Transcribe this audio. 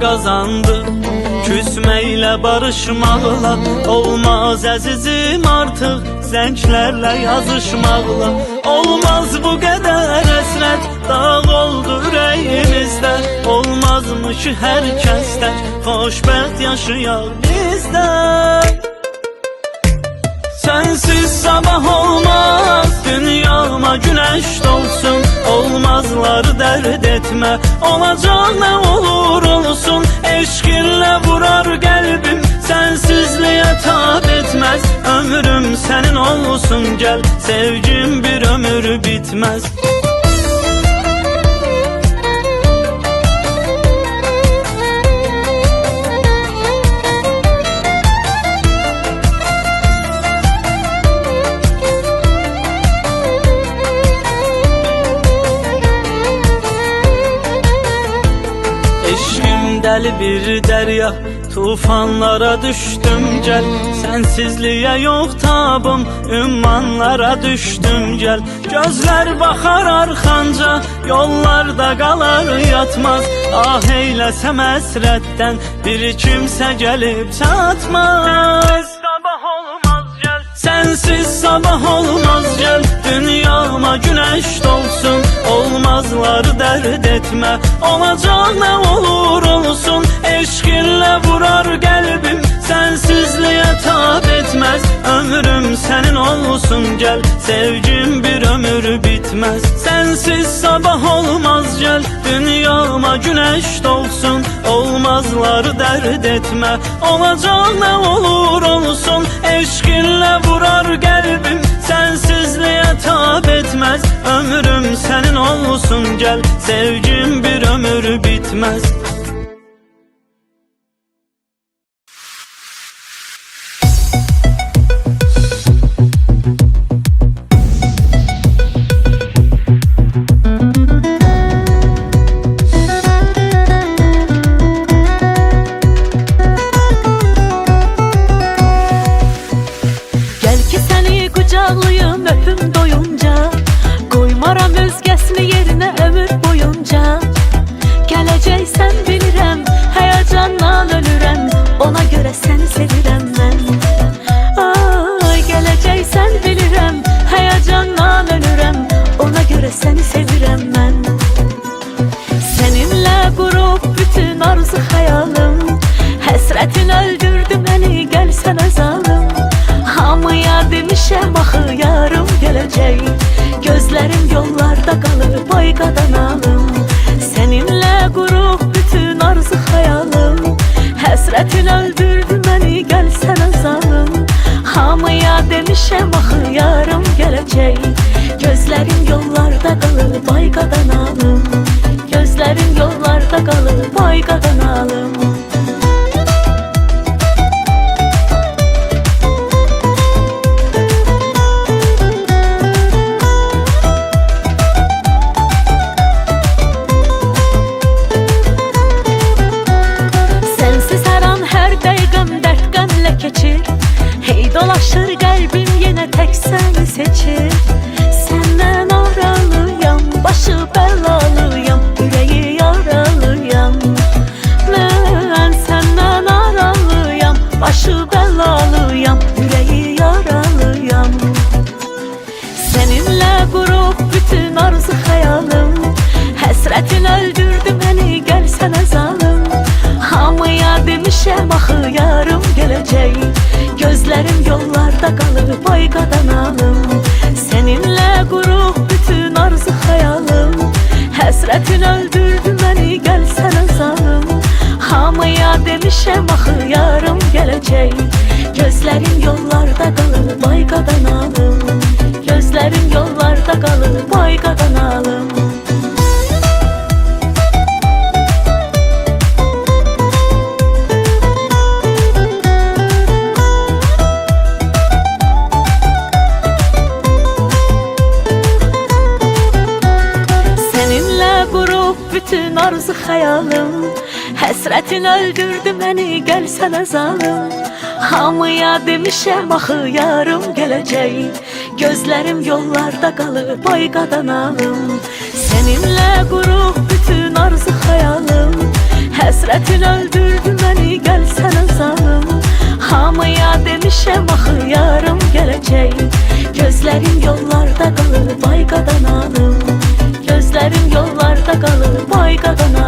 kazandı. Küsmeyle barışmakla olmaz əzizim artıq Zənglərlə yazışmaqla olmaz bu qədər əsrət Dağ oldu ürəyimizdə olmazmış hər kəsdə Xoşbəxt yaşayaq bizdə Sensiz sabah olmaz Dünyama güneş dolsun. Olmazları dert etme Olacak ne olur gel Sevgim bir ömür bitmez. Eşkim deli bir derya Tufanlara düştüm gel Sensizliğe yok tabım Ümmanlara düştüm gel. Gözler bakar arkanca Yollarda kalar yatmaz. Ah eyləsəm əsrətdən Bir kimsə gelip çatmaz. Sabah olmaz gel Sensiz sabah olmaz gel. Dünyama güneş dolsun Olmazları dert etme. Olacak ne olur olsun Eşkinle vurar kalbim Sensizliğe tab etmez. Ömrüm senin olsun gel. Sevgim bir ömür bitmez. Sensiz sabah olmaz gel. Dünyama güneş dolsun Olmazları dert etme. Olacak ne olur olsun Eşkinle vurar kalbim Sensizliğe tab etmez. Ömrüm senin olsun gel. Sevgim bir ömür bitmez kucaklayım öpüm doyunca Koymaram özgəsini yerine ömür boyunca. Gələcəksən bilirəm, həyacandan ölürəm Ona görə səni sevirəm gələcək Gözlərim yollarda qalır boy qadanalım Seninle kurup bütün arzu hayalim Həsrətin öldürdü məni gəlsənə zalım Hamıya demişəm axı yarım gələcək Gözlərim yollarda qalır boy qadanalım Seninle kurup bütün arzu hayalim Həsrətin öldürdü məni gəlsənə zalım Hamıya demişəm axı yarım gələcək Gözlərim yollarda qalır boy qadanalım Gözlerim yollarda kalır boy qadanalım Həsrətin öldürdü məni gəlsənə zalım Hamıya demişəm axı yarım gələcək Gözlərim yollarda qalıb ay qadanalım Səninlə qurub bütün arzu xəyalım Həsrətin öldürdü məni gəlsənə zalım Hamıya demişəm axı yarım gələcək Gözlərim yollarda qalıb ay qadanalım Gözlərim yollarda qalıb ay qadanalım